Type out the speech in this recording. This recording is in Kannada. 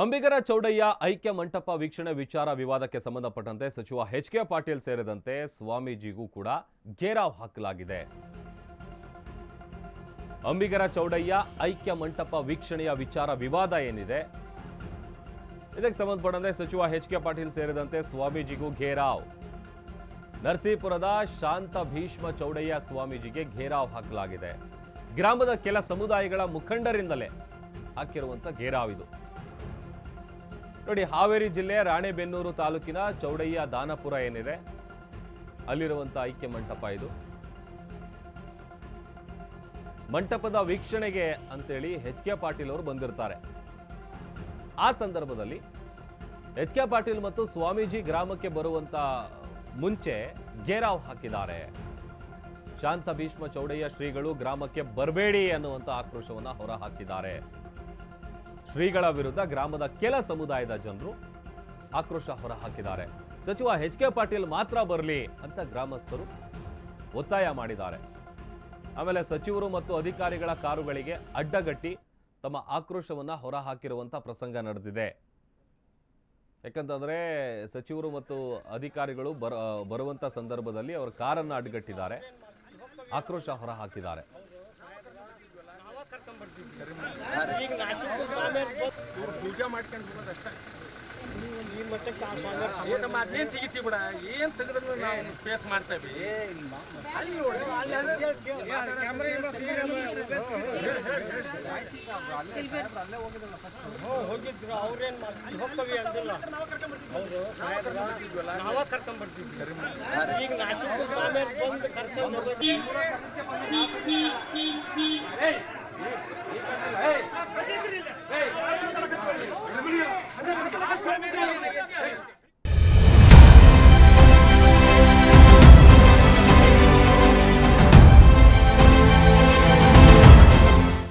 ಅಂಬಿಗರ ಚೌಡಯ್ಯ ಐಕ್ಯ ಮಂಟಪ ವೀಕ್ಷಣೆ ವಿಚಾರ ವಿವಾದಕ್ಕೆ ಸಂಬಂಧಪಟ್ಟಂತೆ ಸಚಿವ ಎಚ್ ಕೆ ಪಾಟೀಲ್ ಸೇರಿದಂತೆ ಸ್ವಾಮೀಜಿಗೂ ಕೂಡ ಘೇರಾವ್ ಹಾಕಲಾಗಿದೆ. ಅಂಬಿಗರ ಚೌಡಯ್ಯ ಐಕ್ಯ ಮಂಟಪ ವೀಕ್ಷಣೆಯ ವಿಚಾರ ವಿವಾದ ಏನಿದೆ? ಇದಕ್ಕೆ ಸಂಬಂಧಪಟ್ಟಂತೆ ಸಚಿವ ಎಚ್ ಕೆ ಪಾಟೀಲ್ ಸೇರಿದಂತೆ ಸ್ವಾಮೀಜಿಗೂ ಘೇರಾವ್ ನರಸೀಪುರದ ಶಾಂತ ಭೀಷ್ಮ ಚೌಡಯ್ಯ ಸ್ವಾಮೀಜಿಗೆ ಘೇರಾವ್ ಹಾಕಲಾಗಿದೆ. ಗ್ರಾಮದ ಕೆಲ ಸಮುದಾಯಗಳ ಮುಖಂಡರಿಂದಲೇ ಹಾಕಿರುವಂಥ ಘೇರಾವ್ ಇದು. ನೋಡಿ, ಹಾವೇರಿ ಜಿಲ್ಲೆ ರಾಣೆಬೆನ್ನೂರು ತಾಲೂಕಿನ ಚೌಡಯ್ಯ ದಾನಪುರ ಏನಿದೆ? ಅಲ್ಲಿರುವಂತ ಐಕ್ಯ ಮಂಟಪ ಇದು. ಮಂಟಪದ ವೀಕ್ಷಣೆಗೆ ಅಂತೇಳಿ ಎಚ್ ಕೆ ಪಾಟೀಲ್ ಅವರು ಬಂದಿರ್ತಾರೆ. ಆ ಸಂದರ್ಭದಲ್ಲಿ ಎಚ್ ಕೆ ಪಾಟೀಲ್ ಮತ್ತು ಸ್ವಾಮೀಜಿ ಗ್ರಾಮಕ್ಕೆ ಬರುವಂತ ಮುಂಚೆ ಘೇರಾವ್ ಹಾಕಿದ್ದಾರೆ. ಶಾಂತ ಭೀಷ್ಮ ಚೌಡಯ್ಯ ಶ್ರೀಗಳು ಗ್ರಾಮಕ್ಕೆ ಬರಬೇಡಿ ಅನ್ನುವಂತ ಆಕ್ರೋಶವನ್ನ ಹೊರಹಾಕಿದ್ದಾರೆ ಶ್ರೀಗಳ ವಿರುದ್ಧ ಗ್ರಾಮದ ಕೆಲ ಸಮುದಾಯದ ಜನರು ಆಕ್ರೋಶ ಹೊರಹಾಕಿದ್ದಾರೆ. ಸಚಿವ ಎಚ್ ಕೆ ಪಾಟೀಲ್ ಮಾತ್ರ ಬರಲಿ ಅಂತ ಗ್ರಾಮಸ್ಥರು ಒತ್ತಾಯ ಮಾಡಿದ್ದಾರೆ. ಆಮೇಲೆ ಸಚಿವರು ಮತ್ತು ಅಧಿಕಾರಿಗಳ ಕಾರುಗಳಿಗೆ ಅಡ್ಡಗಟ್ಟಿ ತಮ್ಮ ಆಕ್ರೋಶವನ್ನು ಹೊರಹಾಕಿರುವಂಥ ಪ್ರಸಂಗ ನಡೆದಿದೆ. ಯಾಕಂತಂದರೆ ಸಚಿವರು ಮತ್ತು ಅಧಿಕಾರಿಗಳು ಬರ ಸಂದರ್ಭದಲ್ಲಿ ಅವರ ಕಾರನ್ನು ಅಡ್ಡಗಟ್ಟಿದ್ದಾರೆ. ಆಕ್ರೋಶ ಹೊರಹಾಕಿದ್ದಾರೆ. ಪೂಜೆ ಮಾಡ್ಕೊಂಡು ಹೋಗೋದಷ್ಟೇ ಈ ಮಟ್ಟಕ್ಕೆ ಆ ಸ್ವಾಮಿ ಈಗ ಅದೇನ್ ತೆಗಿತೀವಿ ಬಿಡ ಏನ್ ತೆಗೆದ್ರು ನಾವು ಫೇಸ್ ಮಾಡ್ತೇವೆ ಅಲ್ಲಿ ನೋಡಿ ಹೋಗಿದ್ರು ಅವ್ರೇನ್ ಮಾಡ್ತಾರೆ ಹೋಗ್ತವಿ ಅಂದಿಲ್ಲ ಅವರು ನಾವ ಕರ್ಕೊಂಡ್ ಬರ್ತೀವಿ ಸರಿ ಈಗ ನಾಸಿಕ್ ಸ್ವಾಮಿ ಬಂದು ಕರ್ಕೊಂಡ್ ಹೋಗೋದು